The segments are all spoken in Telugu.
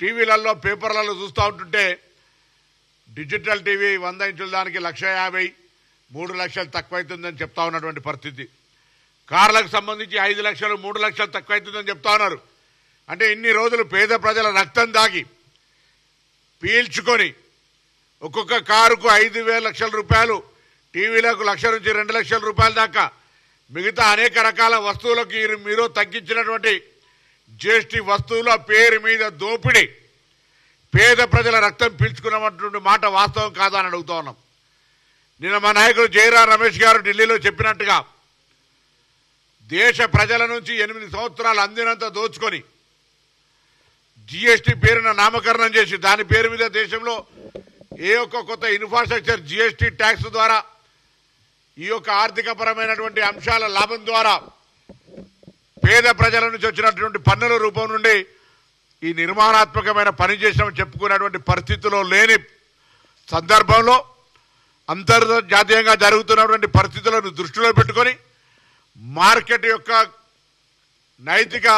టీవీలలో పేపర్లలో చూస్తూ ఉంటుంటే డిజిటల్ టీవీ వంద ఇంచుల దానికి లక్ష యాభై మూడు లక్షలు తక్కువైతుందని చెప్తా ఉన్నటువంటి పరిస్థితి. కార్లకు సంబంధించి ఐదు లక్షలు మూడు లక్షలు తక్కువైతుందని చెప్తా ఉన్నారు. అంటే ఇన్ని రోజులు పేద ప్రజల రక్తం దాగి పీల్చుకొని ఒక్కొక్క కారుకు ఐదు వేల లక్షల రూపాయలు టీవీలకు లక్ష నుంచి రెండు లక్షల రూపాయల దాకా మిగతా అనేక రకాల వస్తువులకు మీరు తగ్గించినటువంటి జిఎస్టీ వస్తువుల పేరు మీద దోపిడీ. పేద ప్రజల రక్తం పీల్చుకున్నటువంటి మాట వాస్తవం కాదా అని అడుగుతా ఉన్నాం. నిన్న మా నాయకుడు జయరాం రమేష్ గారు ఢిల్లీలో చెప్పినట్టుగా దేశ ప్రజల నుంచి ఎనిమిది సంవత్సరాలు అందినంత దోచుకొని జిఎస్టీ పేరున నామకరణం చేసి దాని పేరు మీద దేశంలో ఏ ఒక్క కొత్త ఇన్ఫ్రాస్ట్రక్చర్ జిఎస్టీ ట్యాక్స్ ద్వారా ఈ యొక్క ఆర్థిక పరమైనటువంటి అంశాల లాభం ద్వారా పేద ప్రజల నుంచి వచ్చినటువంటి పన్నుల రూపం నుండి ఈ నిర్మాణాత్మకమైన పని చేసినామని చెప్పుకునేటువంటి పరిస్థితిలో లేని సందర్భంలో అంతర్జాతీయంగా జరుగుతున్నటువంటి పరిస్థితులను దృష్టిలో పెట్టుకొని మార్కెట్ యొక్క నైతిక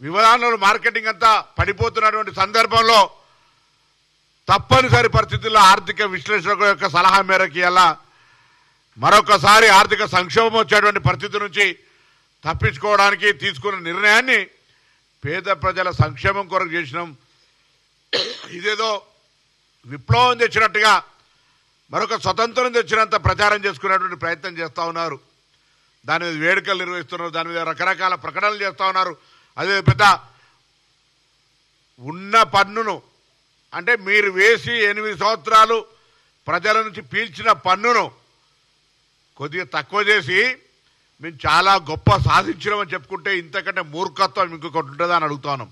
వివరాలను మార్కెటింగ్ అంతా పడిపోతున్నటువంటి సందర్భంలో తప్పనిసరి పరిస్థితుల్లో ఆర్థిక విశ్లేషకుల యొక్క సలహా మేరకు ఇలా మరొకసారి ఆర్థిక సంక్షోభం వచ్చేటువంటి పరిస్థితి నుంచి తప్పించుకోవడానికి తీసుకున్న నిర్ణయాన్ని పేద ప్రజల సంక్షేమం కొరకు చేసినాం. ఇదేదో విప్లవం తెచ్చినట్టుగా మరొక స్వతంత్రం తెచ్చినంత ప్రచారం చేసుకునేటువంటి ప్రయత్నం చేస్తూ ఉన్నారు. దాని మీద వేడుకలు నిర్వహిస్తున్నారు దాని మీద రకరకాల ప్రకటనలు చేస్తూ ఉన్నారు. అదే పెద్ద ఉన్న పన్నును అంటే మీరు వేసి ఎనిమిది సంవత్సరాలు ప్రజల నుంచి పీల్చిన పన్నును కొద్దిగా తక్కువ చేసి మేము చాలా గొప్ప సాధించినామని చెప్పుకుంటే ఇంతకంటే మూర్ఖత్వం ఇంకొకటి ఉంటుందా అని అడుగుతాను